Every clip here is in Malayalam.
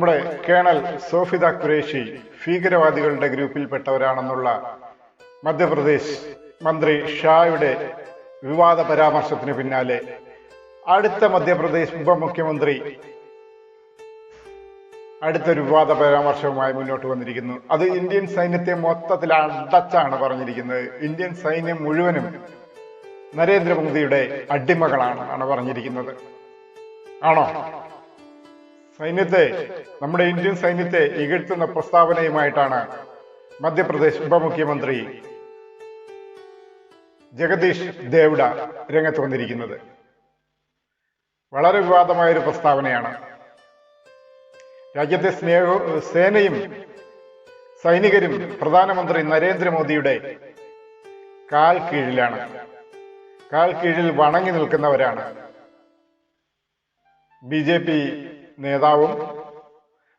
നമ്മുടെ കേണൽ സോഫിദ ഖുറേഷി ഭീകരവാദികളുടെ ഗ്രൂപ്പിൽപ്പെട്ടവരാണെന്നുള്ള മധ്യപ്രദേശ് മന്ത്രി ഷായുടെ വിവാദ പരാമർശത്തിന് പിന്നാലെ അടുത്ത മധ്യപ്രദേശ് ഉപമുഖ്യമന്ത്രി അടുത്തൊരു വിവാദ പരാമർശവുമായി മുന്നോട്ട് വന്നിരിക്കുന്നു. അത് ഇന്ത്യൻ സൈന്യത്തെ മൊത്തത്തിൽ അടച്ചാണ് പറഞ്ഞിരിക്കുന്നത്. ഇന്ത്യൻ സൈന്യം മുഴുവനും നരേന്ദ്രമോദിയുടെ അടിമകളാണ് ആണ് പറഞ്ഞിരിക്കുന്നത്. ആണോ? സൈന്യത്തെ നമ്മുടെ ഇന്ത്യൻ സൈന്യത്തെ ഇകഴ്ത്തുന്ന പ്രസ്താവനയുമായിട്ടാണ് മധ്യപ്രദേശ് ഉപമുഖ്യമന്ത്രി ജഗദീഷ് ദേവ്ഡ രംഗത്ത് വന്നിരിക്കുന്നത്. വളരെ വിവാദമായ ഒരു പ്രസ്താവനയാണ്. രാജ്യത്തെ സ്നേഹ സേനയും സൈനികരും പ്രധാനമന്ത്രി നരേന്ദ്രമോദിയുടെ കാൽ കീഴിലാണ്. കാൽ കീഴിൽ വണങ്ങി നിൽക്കുന്നവരാണ്. ബി ജെ പി നേതാവും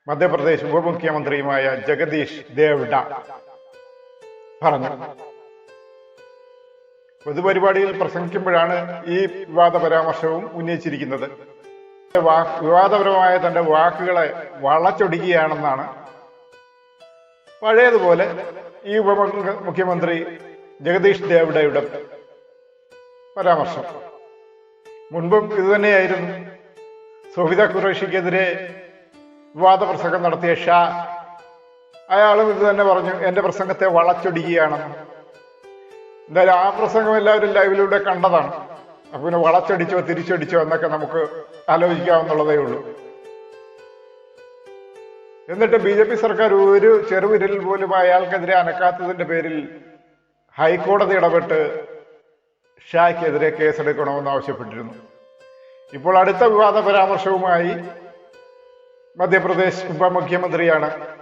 മധ്യപ്രദേശ് ഉപമുഖ്യമന്ത്രിയുമായ ജഗദീഷ് ദേവ്ഡ പറഞ്ഞു. പൊതുപരിപാടിയിൽ പ്രസംഗിക്കുമ്പോഴാണ് ഈ വിവാദ പരാമർശവും ഉന്നയിച്ചിരിക്കുന്നത് വിവാദപരമായ തന്റെ വാക്കുകളെ വളച്ചൊടിക്കുകയാണെന്നാണ്. പഴയതുപോലെ ഈ ഉപമുഖ്യമന്ത്രി മുഖ്യമന്ത്രി ജഗദീഷ് ദേവ്ഡയുടെ പരാമർശം. മുൻപും ഇതുതന്നെയായിരുന്നു സോഫിത ഖുറേഷിക്കെതിരെ വിവാദ പ്രസംഗം നടത്തിയ ഷാ അയാളും ഇത് തന്നെ പറഞ്ഞു എന്റെ പ്രസംഗത്തെ വളച്ചൊടിക്കുകയാണെന്ന് എന്തായാലും ആ പ്രസംഗം എല്ലാവരും ലൈവിലൂടെ കണ്ടതാണ്. അപ്പൊ പിന്നെ വളച്ചടിച്ചോ തിരിച്ചടിച്ചോ എന്നൊക്കെ നമുക്ക് ആലോചിക്കാവുന്നുള്ളതേ ഉള്ളൂ. എന്നിട്ട് ബി ജെ പി സർക്കാർ ഒരു ചെറുവിരൽ പോലും അയാൾക്കെതിരെ അനക്കാത്തതിന്റെ പേരിൽ ഹൈക്കോടതി ഇടപെട്ട് ഷായ്ക്കെതിരെ കേസെടുക്കണമെന്ന് ആവശ്യപ്പെട്ടിരുന്നു. ഇപ്പോൾ അടുത്ത വിവാദ പരാമർശവുമായി മധ്യപ്രദേശ് ഉപമുഖ്യമന്ത്രിയാണ്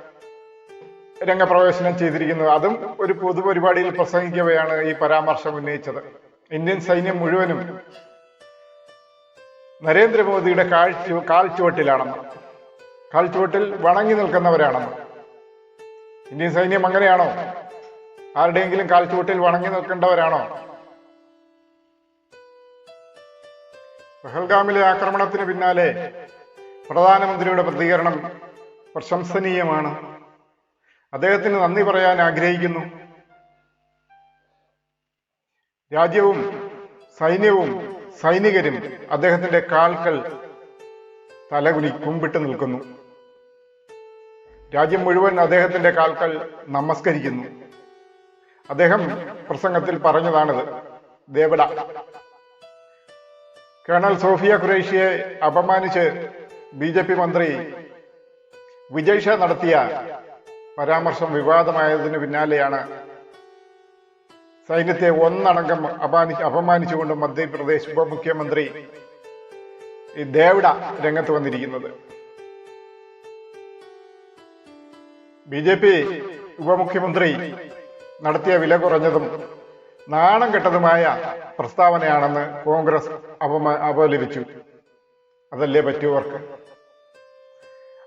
രംഗപ്രവേശനം ചെയ്തിരിക്കുന്നത്. അതും ഒരു പൊതുപരിപാടിയിൽ പ്രസംഗിക്കവെയാണ് ഈ പരാമർശം ഉന്നയിച്ചത്. ഇന്ത്യൻ സൈന്യം മുഴുവനും നരേന്ദ്രമോദിയുടെ കാഴ്ച കാൽച്ചുവട്ടിലാണെന്ന് കാൽച്ചുവട്ടിൽ വണങ്ങി നിൽക്കുന്നവരാണെന്ന്. ഇന്ത്യൻ സൈന്യം അങ്ങനെയാണോ? ആരുടെയെങ്കിലും കാൽച്ചുവട്ടിൽ വണങ്ങി നിൽക്കേണ്ടവരാണോ? പഹൽഗാമിലെ ആക്രമണത്തിന് പിന്നാലെ പ്രധാനമന്ത്രിയുടെ പ്രതികരണം പ്രശംസനീയമാണ്. അദ്ദേഹത്തിന് നന്ദി പറയാൻ ആഗ്രഹിക്കുന്നു. രാജ്യവും സൈന്യവും സൈനികരും അദ്ദേഹത്തിന്റെ കാൽക്കൽ തലകുലി കുമ്പിട്ട് നിൽക്കുന്നു. രാജ്യം മുഴുവൻ അദ്ദേഹത്തിന്റെ കാൽക്കൽ നമസ്കരിക്കുന്നു. അദ്ദേഹം പ്രസംഗത്തിൽ പറഞ്ഞതാണിത്. ദേവട. കേണൽ സോഫിയ ഖുറേഷിയെ അപമാനിച്ച് ബി ജെ പി മന്ത്രി വിജയ് ഷാ നടത്തിയ പരാമർശം വിവാദമായതിനു പിന്നാലെയാണ് സൈന്യത്തെ ഒന്നടങ്കം അപമാനി അപമാനിച്ചുകൊണ്ട് മധ്യപ്രദേശ് ഉപമുഖ്യമന്ത്രി ദേവ്ഡ രംഗത്ത് വന്നിരിക്കുന്നത്. ബി ജെ പി ഉപമുഖ്യമന്ത്രി നടത്തിയ വില കുറഞ്ഞതും നാണം കെട്ടതുമായ പ്രസ്താവനയാണെന്ന് കോൺഗ്രസ് അപമ അപലപിച്ചു. അതല്ലേ പറ്റുവർക്ക്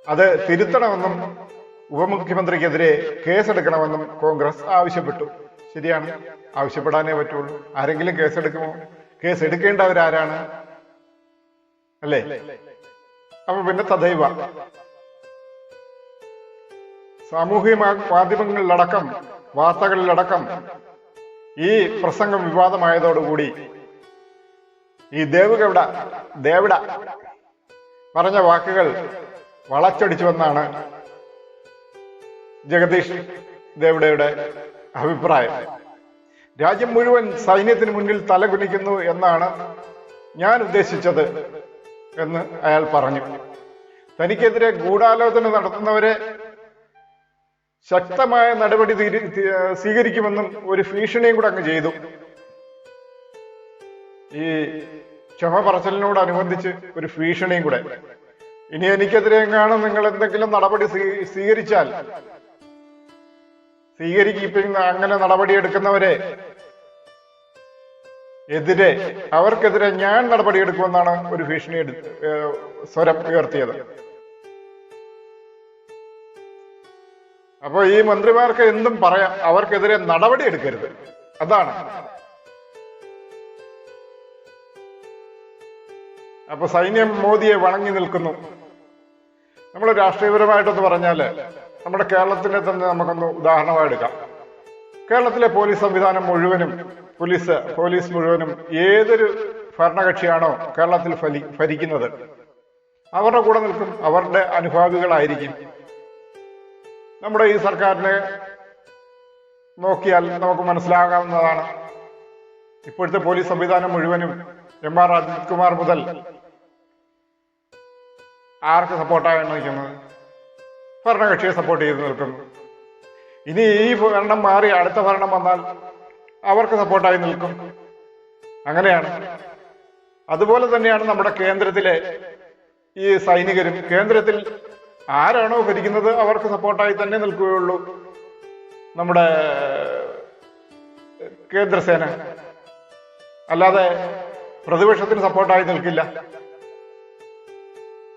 അത് തിരുത്തണമെന്നും ഉപമുഖ്യമന്ത്രിക്കെതിരെ കേസെടുക്കണമെന്നും കോൺഗ്രസ് ആവശ്യപ്പെട്ടു. ശരിയാണ്. ആവശ്യപ്പെടാനേ പറ്റുള്ളൂ. ആരെങ്കിലും കേസെടുക്കുമോ? കേസ് എടുക്കേണ്ടവരാരാണ് അല്ലേ? അപ്പൊ പിന്നെ തദൈവ സാമൂഹ്യ മാധ്യമങ്ങളിലടക്കം വാർത്തകളിലടക്കം ഈ പ്രസംഗം വിവാദമായതോടുകൂടി ഈ ദേവുകവിട ദേവിട പറഞ്ഞ വാക്കുകൾ വളച്ചൊടിച്ചുവെന്നാണ് ജഗദീഷ് ദേവടയുടെ അഭിപ്രായം. രാജ്യം മുഴുവൻ സൈന്യത്തിന് മുന്നിൽ തലകുനിക്കുന്നു എന്നാണ് ഞാൻ ഉദ്ദേശിച്ചത് എന്ന് അയാൾ പറഞ്ഞു. തനിക്കെതിരെ ഗൂഢാലോചന നടത്തുന്നവരെ ശക്തമായ നടപടി സ്വീകരിക്കുമെന്നും ഒരു ഭീഷണിയും കൂടെ അങ്ങ് ചെയ്തു. ഈ ക്ഷമ പറച്ചിലിനോടനുബന്ധിച്ച് ഒരു ഭീഷണിയും കൂടെ. ഇനി എനിക്കെതിരെ എങ്ങാണ് നിങ്ങൾ എന്തെങ്കിലും നടപടി സ്വീകരിച്ചാൽ സ്വീകരിക്കുന്ന അങ്ങനെ നടപടി എടുക്കുന്നവരെ എതിരെ അവർക്കെതിരെ ഞാൻ നടപടി നടപടിയെടുക്കുമെന്നാണ് ഒരു ഭീഷണി സ്വരം ഉയർത്തിയത്. അപ്പൊ ഈ മന്ത്രിമാർക്ക് എന്തും പറയാം. അവർക്കെതിരെ നടപടി എടുക്കരുത്. അതാണ്. അപ്പൊ സൈന്യം മോദിയെ വണങ്ങി നിൽക്കുന്നു. നമ്മൾ രാഷ്ട്രീയപരമായിട്ടൊന്ന് പറഞ്ഞാൽ നമ്മുടെ കേരളത്തിനെ തന്നെ നമുക്കൊന്ന് ഉദാഹരണമായി എടുക്കാം കേരളത്തിലെ പോലീസ് സംവിധാനം മുഴുവനും പോലീസ് പോലീസ് മുഴുവനും ഏതൊരു ഭരണകക്ഷിയാണോ കേരളത്തിൽ ഭരിക്കുന്നത്? അവരുടെ കൂടെ നിൽക്കും. അവരുടെ അനുഭാവികളായിരിക്കും. നമ്മുടെ ഈ സർക്കാരിനെ നോക്കിയാൽ നമുക്ക് മനസ്സിലാകാവുന്നതാണ്. ഇപ്പോഴത്തെ പോലീസ് സംവിധാനം മുഴുവനും എം ആർ അജിത് കുമാർ മുതൽ ആർക്ക് സപ്പോർട്ടായാണ് നിൽക്കുന്നത് ഭരണകക്ഷിയെ സപ്പോർട്ട് ചെയ്ത് നിൽക്കുന്നു. ഇനി ഈ ഭരണം മാറി അടുത്ത ഭരണം വന്നാൽ അവർക്ക് സപ്പോർട്ടായി നിൽക്കും. അങ്ങനെയാണ്. അതുപോലെ തന്നെയാണ് നമ്മുടെ കേന്ദ്രത്തിലെ ഈ സൈനികരും കേന്ദ്രത്തിൽ ആരാണോ ഭരിക്കുന്നത് അവർക്ക് സപ്പോർട്ടായി തന്നെ നിൽക്കുകയുള്ളൂ. നമ്മുടെ കേന്ദ്രസേന. അല്ലാതെ പ്രതിപക്ഷത്തിന് സപ്പോർട്ടായി നിൽക്കില്ല.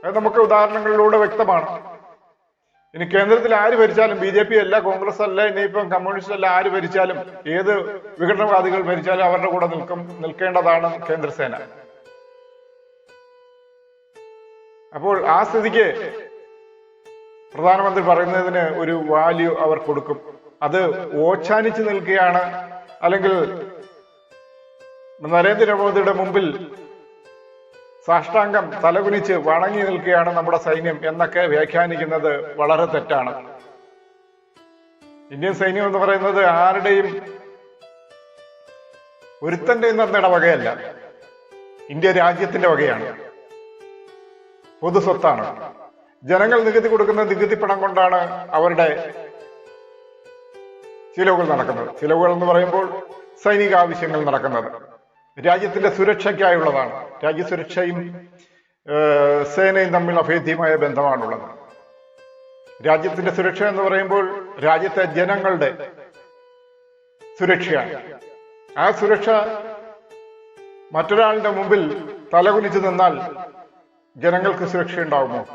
അത് നമുക്ക് ഉദാഹരണങ്ങളിലൂടെ വ്യക്തമാണ്. ഇനി കേന്ദ്രത്തിൽ ആര് ഭരിച്ചാലും ബി ജെ പി അല്ല കോൺഗ്രസ് അല്ല ഇനിയിപ്പം കമ്മ്യൂണിസ്റ്റ് അല്ല ആര് ഭരിച്ചാലും ഏത് വിഘടനവാദികൾ ഭരിച്ചാലും അവരുടെ കൂടെ നിൽക്കും നിൽക്കേണ്ടതാണ് കേന്ദ്രസേന. അപ്പോൾ ആ സ്ഥിതിക്ക് പ്രധാനമന്ത്രി പറയുന്നതിന് ഒരു വാല്യൂ അവർ കൊടുക്കും. അത് ഓച്ചാനിച്ച് നിൽക്കുകയാണ്. അല്ലെങ്കിൽ നരേന്ദ്രമോദിയുടെ മുമ്പിൽ സാഷ്ടാംഗം തലകുനിച്ച് വണങ്ങി നിൽക്കുകയാണ് നമ്മുടെ സൈന്യം എന്നൊക്കെ വ്യാഖ്യാനിക്കുന്നത് വളരെ തെറ്റാണ്. ഇന്ത്യൻ സൈന്യം എന്ന് പറയുന്നത് ആരുടെയും ഒരുത്തന്റെ നടന്നിട വകയല്ല. ഇന്ത്യ രാജ്യത്തിന്റെ വകയാണ്. പൊതുസ്വത്താണ് ജനങ്ങൾ നികുതി കൊടുക്കുന്ന നികുതി പണം കൊണ്ടാണ് അവരുടെ ചിലവുകൾ നടക്കുന്നത്. ചിലവുകൾ എന്ന് പറയുമ്പോൾ സൈനിക ആവശ്യങ്ങൾ നടക്കുന്നത്. രാജ്യത്തിന്റെ സുരക്ഷയ്ക്കായുള്ളതാണ്. രാജ്യസുരക്ഷയും സേനയും തമ്മിൽ അഭേദ്യമായ ബന്ധമാണുള്ളത്. രാജ്യത്തിന്റെ സുരക്ഷ എന്ന് പറയുമ്പോൾ രാജ്യത്തെ ജനങ്ങളുടെ സുരക്ഷയാണ്. ആ സുരക്ഷ മറ്റൊരാളുടെ മുമ്പിൽ തലകുനിച്ചു നിന്നാൽ ജനങ്ങൾക്ക് സുരക്ഷ ഉണ്ടാവുമോ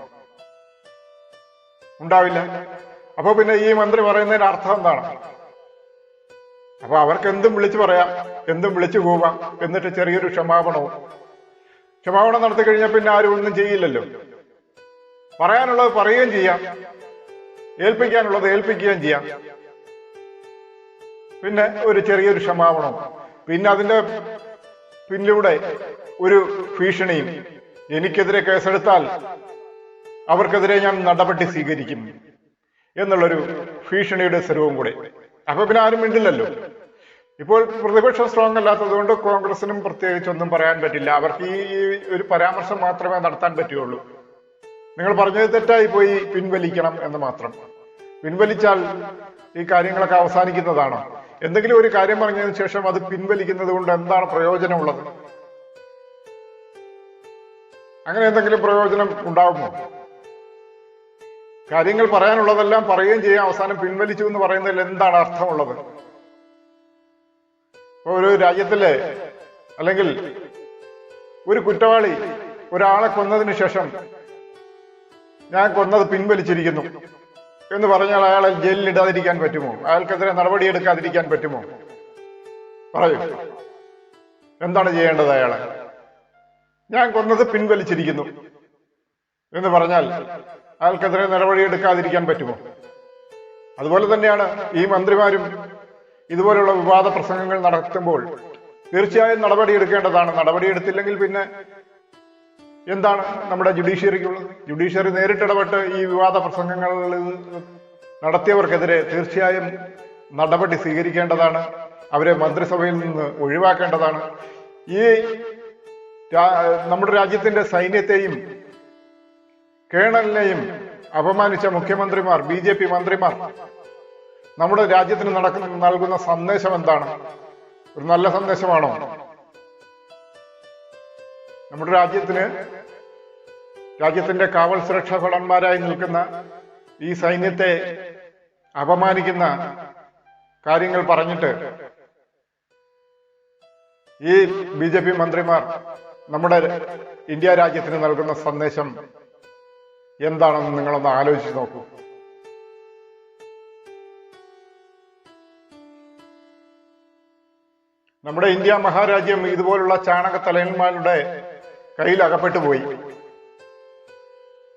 ഉണ്ടാവില്ല. അപ്പൊ പിന്നെ ഈ മന്ത്രി പറയുന്നതിന് അർത്ഥം എന്താണ്? അപ്പൊ അവർക്ക് എന്തും വിളിച്ചു പറയാം എന്തും വിളിച്ചു പോവാം എന്നിട്ട് ചെറിയൊരു ക്ഷമാപണവും. ക്ഷമാപണം നടത്തി കഴിഞ്ഞാൽ പിന്നെ ആരും ഒന്നും ചെയ്യില്ലല്ലോ. പറയാനുള്ളത് പറയുകയും ചെയ്യാം. ഏൽപ്പിക്കാനുള്ളത് ഏൽപ്പിക്കുകയും ചെയ്യാം. പിന്നെ ഒരു ചെറിയൊരു ക്ഷമാപണം പിന്നെ അതിന്റെ പിന്നിലൂടെ ഒരു ഭീഷണിയും. എനിക്കെതിരെ കേസെടുത്താൽ അവർക്കെതിരെ ഞാൻ നടപടി സ്വീകരിക്കും എന്നുള്ളൊരു ഭീഷണിയുടെ സ്വരവും കൂടെ. അപ്പൊ പിന്നെ ആരും മിണ്ടില്ലല്ലോ. ഇപ്പോൾ പ്രതിപക്ഷം സ്ട്രോങ് അല്ലാത്തത് കൊണ്ട് കോൺഗ്രസിനും പ്രത്യേകിച്ചൊന്നും പറയാൻ പറ്റില്ല. അവർക്ക് ഈ ഒരു പരാമർശം മാത്രമേ നടത്താൻ പറ്റുകയുള്ളൂ. നിങ്ങൾ പറഞ്ഞത് തെറ്റായി പോയി പിൻവലിക്കണം എന്ന് മാത്രം. പിൻവലിച്ചാൽ ഈ കാര്യങ്ങളൊക്കെ അവസാനിക്കുന്നതാണോ. എന്തെങ്കിലും ഒരു കാര്യം പറഞ്ഞതിന് ശേഷം അത് പിൻവലിക്കുന്നത് കൊണ്ട് എന്താണ് പ്രയോജനമുള്ളത്? അങ്ങനെ എന്തെങ്കിലും പ്രയോജനം ഉണ്ടാകുമോ കാര്യങ്ങൾ പറയാനുള്ളതെല്ലാം പറയുകയും ചെയ്യാം അവസാനം പിൻവലിച്ചു എന്ന് പറയുന്നതിൽ എന്താണ് അർത്ഥമുള്ളത്? ഒരു രാജ്യത്തിലെ അല്ലെങ്കിൽ ഒരു കുറ്റവാളി ഒരാളെ കൊന്നതിന് ശേഷം ഞാൻ കൊന്നത് പിൻവലിച്ചിരിക്കുന്നു എന്ന് പറഞ്ഞാൽ അയാളെ ജയിലിൽ ഇടാതിരിക്കാൻ പറ്റുമോ? അയാൾക്കെതിരെ നടപടിയെടുക്കാതിരിക്കാൻ പറ്റുമോ? പറയൂ. എന്താണ് ചെയ്യേണ്ടത് അയാളെ? ഞാൻ കൊന്നത് പിൻവലിച്ചിരിക്കുന്നു എന്ന് പറഞ്ഞാൽ അയാൾക്കെതിരെ നടപടിയെടുക്കാതിരിക്കാൻ പറ്റുമോ? അതുപോലെ തന്നെയാണ് ഈ മന്ത്രിമാരും ഇതുപോലുള്ള വിവാദ പ്രസംഗങ്ങൾ നടത്തുമ്പോൾ തീർച്ചയായും നടപടിയെടുക്കേണ്ടതാണ്. നടപടിയെടുത്തില്ലെങ്കിൽ പിന്നെ എന്താണ് നമ്മുടെ ജുഡീഷ്യറിക്കുള്ളത്? ജുഡീഷ്യറി നേരിട്ടിടപെട്ട് ഈ വിവാദ പ്രസംഗങ്ങൾ നടത്തിയവർക്കെതിരെ തീർച്ചയായും നടപടി സ്വീകരിക്കേണ്ടതാണ്. അവരെ മന്ത്രിസഭയിൽ നിന്ന് ഒഴിവാക്കേണ്ടതാണ്. ഈ നമ്മുടെ രാജ്യത്തിന്റെ സൈന്യത്തെയും കേണലിനെയും അപമാനിച്ച മുഖ്യമന്ത്രിമാർ ബി ജെ പി മന്ത്രിമാർ നമ്മുടെ രാജ്യത്തിന് നടക്കുന്ന നൽകുന്ന സന്ദേശം എന്താണ്? ഒരു നല്ല സന്ദേശമാണോ? നമ്മുടെ രാജ്യത്തിന് രാജ്യത്തിന്റെ കാവൽ സുരക്ഷാ ഭടന്മാരായി നിൽക്കുന്ന ഈ സൈന്യത്തെ അപമാനിക്കുന്ന കാര്യങ്ങൾ പറഞ്ഞിട്ട് ഈ ബി മന്ത്രിമാർ നമ്മുടെ ഇന്ത്യ രാജ്യത്തിന് നൽകുന്ന സന്ദേശം എന്താണെന്ന് നിങ്ങളൊന്ന് ആലോചിച്ച് നോക്കൂ. നമ്മുടെ ഇന്ത്യ മഹാരാജ്യം ഇതുപോലുള്ള ചാണക തലയന്മാരുടെ കയ്യിൽ അകപ്പെട്ടു പോയി.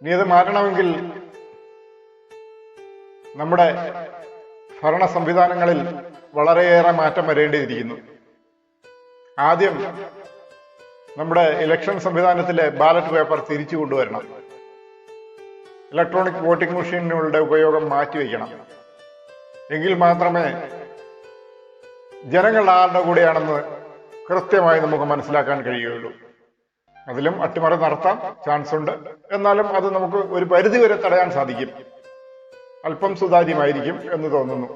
ഇനി അത് മാറണമെങ്കിൽ നമ്മുടെ ഭരണ സംവിധാനങ്ങളിൽ വളരെയേറെ മാറ്റം വരേണ്ടിയിരിക്കുന്നു. ആദ്യം നമ്മുടെ ഇലക്ഷൻ സംവിധാനത്തിലെ ബാലറ്റ് പേപ്പർ തിരിച്ചു കൊണ്ടുവരണം. ഇലക്ട്രോണിക് വോട്ടിംഗ് മെഷീനുകളുടെ ഉപയോഗം മാറ്റിവെക്കണം. എങ്കിൽ മാത്രമേ ജനങ്ങൾ ആരുടെ കൂടെയാണെന്ന് കൃത്യമായി നമുക്ക് മനസ്സിലാക്കാൻ കഴിയുകയുള്ളൂ. അതിലും അട്ടിമറി നടത്താം ചാൻസ് ഉണ്ട് എന്നാലും അത് നമുക്ക് ഒരു പരിധി വരെ തടയാൻ സാധിക്കും. അല്പം സുതാര്യമായിരിക്കും എന്ന് തോന്നുന്നു.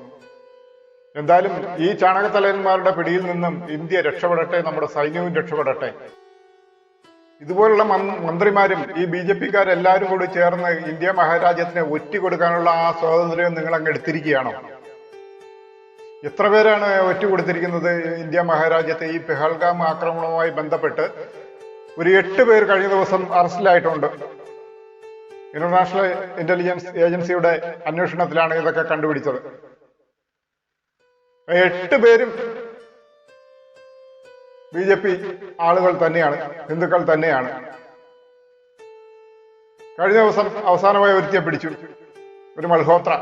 എന്തായാലും ഈ ചാണകത്തലയന്മാരുടെ പിടിയിൽ നിന്നും ഇന്ത്യ രക്ഷപ്പെടട്ടെ നമ്മുടെ സൈന്യവും രക്ഷപ്പെടട്ടെ. ഇതുപോലുള്ള മന്ത്രിമാരും ഈ ബി ജെ പിക്കാരെല്ലാവരും കൂടി ചേർന്ന് ഇന്ത്യ മഹാരാജ്യത്തിനെ ഒറ്റ കൊടുക്കാനുള്ള ആ സ്വാതന്ത്ര്യം നിങ്ങൾ അങ്ങ് എടുത്തിരിക്കുകയാണോ? എത്ര പേരാണ് ഒറ്റ കൊടുത്തിരിക്കുന്നത് ഇന്ത്യ മഹാരാജ്യത്തെ ഈ പെഹൽഗാം ആക്രമണവുമായി ബന്ധപ്പെട്ട്? ഒരു എട്ട് പേർ കഴിഞ്ഞ ദിവസം അറസ്റ്റിലായിട്ടുണ്ട്. ഇന്റർനാഷണൽ ഇന്റലിജൻസ് ഏജൻസിയുടെ അന്വേഷണത്തിലാണ് ഇതൊക്കെ കണ്ടുപിടിച്ചത്. എട്ട് പേരും ബി ജെ പി ആളുകൾ തന്നെയാണ് ഹിന്ദുക്കൾ തന്നെയാണ്. കഴിഞ്ഞ ദിവസം അവസാനമായി ഒരുത്തിയെ പിടിച്ചു. ഒരു മൽഹോത്ര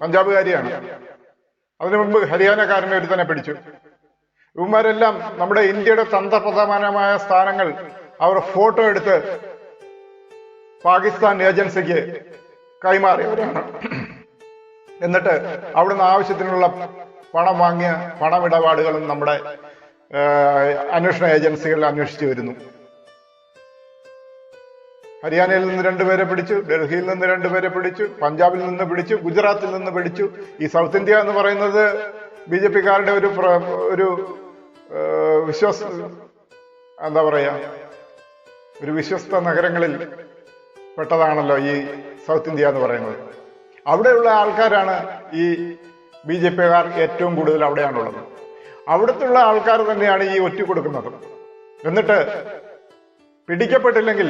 പഞ്ചാബുകാരിയാണ്. അതിനു മുമ്പ് ഹരിയാനക്കാരനെ ഒരു തന്നെ പിടിച്ചു. ഇവന്മാരെല്ലാം നമ്മുടെ ഇന്ത്യയുടെ തന്ത്രപ്രധാനമായ സ്ഥാനങ്ങൾ അവർ ഫോട്ടോ എടുത്ത് പാകിസ്ഥാൻ ഏജൻസിക്ക് കൈമാറിയവരാണ്. എന്നിട്ട് അവിടുന്ന് ആവശ്യത്തിനുള്ള പണം വാങ്ങിയ പണമിടപാടുകളും നമ്മുടെ അന്വേഷണ ഏജൻസികൾ അന്വേഷിച്ചു വരുന്നു. ഹരിയാനയിൽ നിന്ന് രണ്ടുപേരെ പിടിച്ചു ഡൽഹിയിൽ നിന്ന് രണ്ടുപേരെ പിടിച്ചു പഞ്ചാബിൽ നിന്ന് പിടിച്ചു ഗുജറാത്തിൽ നിന്ന് പിടിച്ചു. ഈ സൗത്ത് ഇന്ത്യ എന്ന് പറയുന്നത് ബി ജെ പിക്കാരുടെ ഒരു ഒരു വിശ്വാസ എന്താ പറയാ ഒരു വിശ്വസ്ത നഗരങ്ങളിൽ പെട്ടതാണല്ലോ ഈ സൗത്ത് ഇന്ത്യ എന്ന് പറയുന്നത്. അവിടെയുള്ള ആൾക്കാരാണ് ഈ ബി ജെ പിക്കാർ ഏറ്റവും കൂടുതൽ അവിടെയാണുള്ളത്. അവിടുത്തുള്ള ആൾക്കാർ തന്നെയാണ് ഈ ഒറ്റ കൊടുക്കുന്നത്. എന്നിട്ട് പിടിക്കപ്പെട്ടില്ലെങ്കിൽ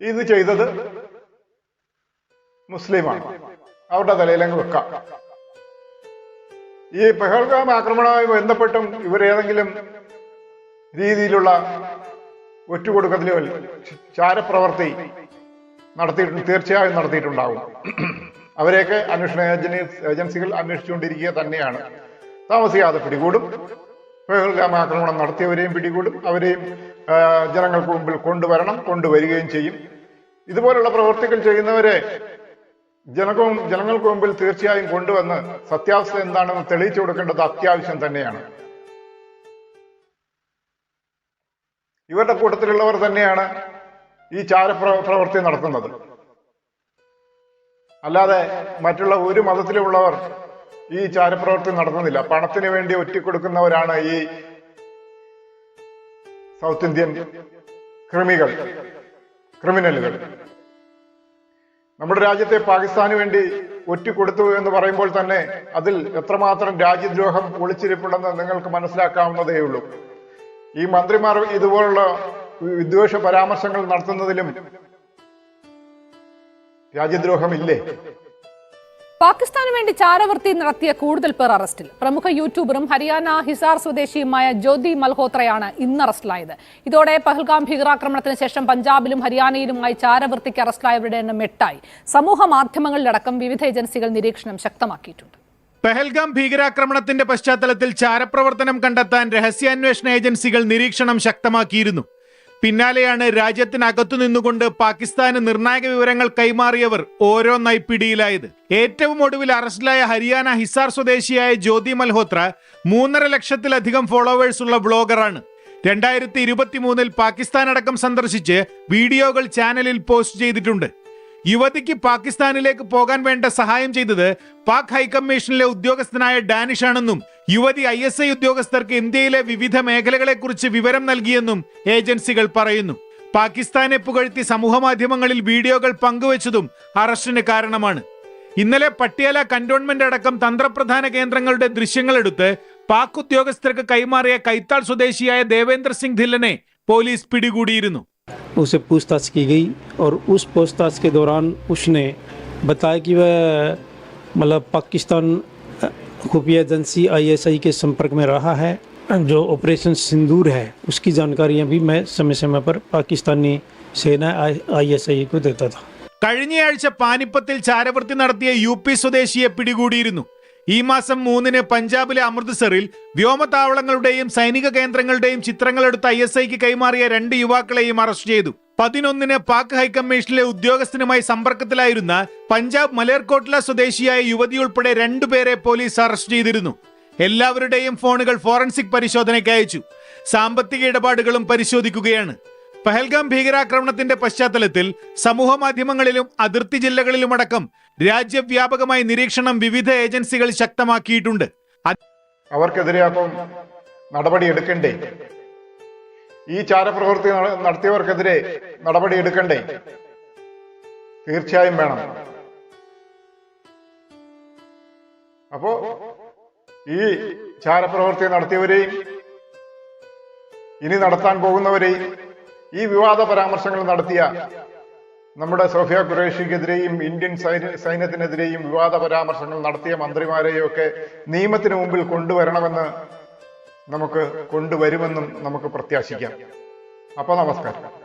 ഇത് ചെയ്തത് മുസ്ലിമാണ്. അവരുടെ തലയിലങ്ങ് വെക്കാം. ഈ പെഹൽഗാം ആക്രമണവുമായി ബന്ധപ്പെട്ടും ഇവരേതെങ്കിലും രീതിയിലുള്ള ഒറ്റുകൊടുക്കത്തിലോ ചാരപ്രവർത്തി നടത്തിയിട്ടുണ്ട് തീർച്ചയായും നടത്തിയിട്ടുണ്ടാവും. അവരെയൊക്കെ അന്വേഷണ ഏജൻസികൾ അന്വേഷിച്ചുകൊണ്ടിരിക്കുക തന്നെയാണ്. താമസിയാതെ പിടികൂടും. പെഹൽഗാം ആക്രമണം നടത്തിയവരെയും പിടികൂടും. അവരെയും ജനങ്ങൾക്ക് മുമ്പിൽ കൊണ്ടുവരണം കൊണ്ടുവരികയും ചെയ്യും. ഇതുപോലുള്ള പ്രവർത്തികൾ ചെയ്യുന്നവരെ ജനകവും ജനങ്ങൾക്ക് മുമ്പിൽ തീർച്ചയായും കൊണ്ടുവന്ന് സത്യാവസ്ഥ എന്താണെന്ന് തെളിയിച്ചു കൊടുക്കേണ്ടത് അത്യാവശ്യം തന്നെയാണ്. ഇവരുടെ കൂട്ടത്തിലുള്ളവർ തന്നെയാണ് ഈ ചാരപ്ര പ്രവൃത്തി നടത്തുന്നത്. അല്ലാതെ മറ്റുള്ള ഒരു മതത്തിലുമുള്ളവർ ഈ ചാരപ്രവർത്തി നടത്തുന്നില്ല. പണത്തിന് വേണ്ടി ഒറ്റിക്കൊടുക്കുന്നവരാണ് ഈ സൗത്ത് ഇന്ത്യൻ ക്രിമികൾ ക്രിമിനലുകൾ. നമ്മുടെ രാജ്യത്തെ പാകിസ്ഥാന് വേണ്ടി ഒറ്റിക്കൊടുത്തു എന്ന് പറയുമ്പോൾ തന്നെ അതിൽ എത്രമാത്രം രാജ്യദ്രോഹം ഒളിച്ചിരിപ്പുണ്ടെന്ന് നിങ്ങൾക്ക് മനസ്സിലാക്കാവുന്നതേ ഉള്ളൂ. ഈ മന്ത്രിമാർ ഇതുപോലുള്ള വിദ്വേഷ പരാമർശങ്ങൾ നടത്തുന്നതിലും രാജ്യദ്രോഹമില്ലേ? പാകിസ്ഥാന് വേണ്ടി ചാരവൃത്തി നടത്തിയ കൂടുതൽ പേർ അറസ്റ്റിൽ. പ്രമുഖ യൂട്യൂബറും ഹരിയാന ഹിസാർ സ്വദേശിയുമായ ജ്യോതി മൽഹോത്രയാണ് ഇന്ന് അറസ്റ്റിലായത്. ഇതോടെ പഹൽഗാം ഭീകരാക്രമണത്തിന് ശേഷം പഞ്ചാബിലും ഹരിയാനയിലുമായി ചാരവൃത്തിക്ക് അറസ്റ്റിലായവരുടെ എണ്ണം എട്ടായി. സമൂഹ മാധ്യമങ്ങളിലടക്കം വിവിധ ഏജൻസികൾ നിരീക്ഷണം ശക്തമാക്കിയിട്ടുണ്ട്. പെഹൽഗാം ഭീകരാക്രമണത്തിന്റെ പശ്ചാത്തലത്തിൽ ചാരപ്രവർത്തനം കണ്ടെത്താൻ രഹസ്യാന്വേഷണ ഏജൻസികൾ നിരീക്ഷണം ശക്തമാക്കിയിരുന്നു. പിന്നാലെയാണ് രാജ്യത്തിനകത്തു നിന്നുകൊണ്ട് പാകിസ്ഥാന് നിർണായക വിവരങ്ങൾ കൈമാറിയവർ ഓരോന്നായി പിടിയിലായത് ഏറ്റവും ഒടുവിൽ അറസ്റ്റിലായ ഹരിയാന ഹിസാർ സ്വദേശിയായ ജ്യോതി മൽഹോത്ര മൂന്നര ലക്ഷത്തിലധികം ഫോളോവേഴ്സ് ഉള്ള ബ്ലോഗറാണ് രണ്ടായിരത്തി ഇരുപത്തി മൂന്നിൽ പാകിസ്ഥാൻ അടക്കം സന്ദർശിച്ച് വീഡിയോകൾ ചാനലിൽ പോസ്റ്റ് ചെയ്തിട്ടുണ്ട്. യുവതിക്ക് പാകിസ്ഥാനിലേക്ക് പോകാൻ വേണ്ട സഹായം ചെയ്തത് പാക് ഹൈക്കമ്മീഷനിലെ ഉദ്യോഗസ്ഥനായ ഡാനിഷ് ആണെന്നും യുവതി ഐ എസ് ഐ ഉദ്യോഗസ്ഥർക്ക് ഇന്ത്യയിലെ വിവിധ മേഖലകളെക്കുറിച്ച് വിവരം നൽകിയെന്നും ഏജൻസികൾ പറയുന്നു പാകിസ്ഥാനെ പുകഴ്ത്തി സമൂഹമാധ്യമങ്ങളിൽ വീഡിയോകൾ പങ്കുവച്ചതും അറസ്റ്റിന് കാരണമാണ് ഇന്നലെ പട്ടിയാല കന്റോൺമെന്റ് അടക്കം തന്ത്രപ്രധാന കേന്ദ്രങ്ങളുടെ ദൃശ്യങ്ങളെടുത്ത് പാക് ഉദ്യോഗസ്ഥർക്ക് കൈമാറിയ കൈത്താൾ സ്വദേശിയായ ദേവേന്ദ്ര സിംഗ് ധില്ലനെ പോലീസ് പിടികൂടിയിരുന്നു उसे पूछताछ की गई और उस पूछताछ के दौरान उसने बताया कि वह मतलब पाकिस्तान अ, खुफिया एजेंसी आईएसआई के संपर्क में रहा है जो ऑपरेशन सिंदूर है उसकी जानकारियां भी मैं समय समय पर पाकिस्तानी सेना आईएसआई को देता था കഴിഞ്ഞയാഴ്ച പാനിപ്പത്തിൽ ചാരവൃത്തി നടത്തിയ യു പി സ്വദേശിയെ പിടികൂടിയിരുന്നു ഈ മാസം മൂന്നിന് പഞ്ചാബിലെ അമൃത്സറിൽ വ്യോമതാവളങ്ങളുടെയും സൈനിക കേന്ദ്രങ്ങളുടെയും ചിത്രങ്ങളെടുത്ത് ഐ എസ് ഐക്ക് കൈമാറിയ രണ്ട് യുവാക്കളെയും അറസ്റ്റ് ചെയ്തു പതിനൊന്നിന് പാക് ഹൈക്കമ്മീഷനിലെ ഉദ്യോഗസ്ഥനുമായി സമ്പർക്കത്തിലായിരുന്ന പഞ്ചാബ് മലേർകോട്ട്ല സ്വദേശിയായ യുവതി ഉൾപ്പെടെ രണ്ടുപേരെ പോലീസ് അറസ്റ്റ് ചെയ്തിരുന്നു. എല്ലാവരുടെയും ഫോണുകൾ ഫോറൻസിക് പരിശോധനയ്ക്ക് അയച്ചു. സാമ്പത്തിക ഇടപാടുകളും പരിശോധിക്കുകയാണ്. പഹൽഗാം ഭീകരാക്രമണത്തിന്റെ പശ്ചാത്തലത്തിൽ സമൂഹ മാധ്യമങ്ങളിലും അതിർത്തി ജില്ലകളിലുമടക്കം രാജ്യവ്യാപകമായി നിരീക്ഷണം വിവിധ ഏജൻസികൾ ശക്തമാക്കിയിട്ടുണ്ട്. അവർക്കെതിരെ അപ്പം നടപടി എടുക്കണ്ടേ ഈ ചാരപ്രവൃത്തി നടത്തിയവർക്കെതിരെ നടപടി എടുക്കണ്ടേ? തീർച്ചയായും വേണം. അപ്പോ ഈ ചാരപ്രവൃത്തി നടത്തിയവരെയും ഇനി നടത്താൻ പോകുന്നവരെയും ഈ വിവാദ പരാമർശങ്ങൾ നടത്തിയ നമ്മുടെ സോഫിയ ഖുറേഷിക്കെതിരെയും ഇന്ത്യൻ സൈന്യ സൈന്യത്തിനെതിരെയും വിവാദ പരാമർശങ്ങൾ നടത്തിയ മന്ത്രിമാരെയും ഒക്കെ നിയമത്തിന് മുമ്പിൽ കൊണ്ടുവരണമെന്ന് നമുക്ക് കൊണ്ടുവരുമെന്നും നമുക്ക് പ്രത്യാശിക്കാം. അപ്പോൾ നമസ്കാരം.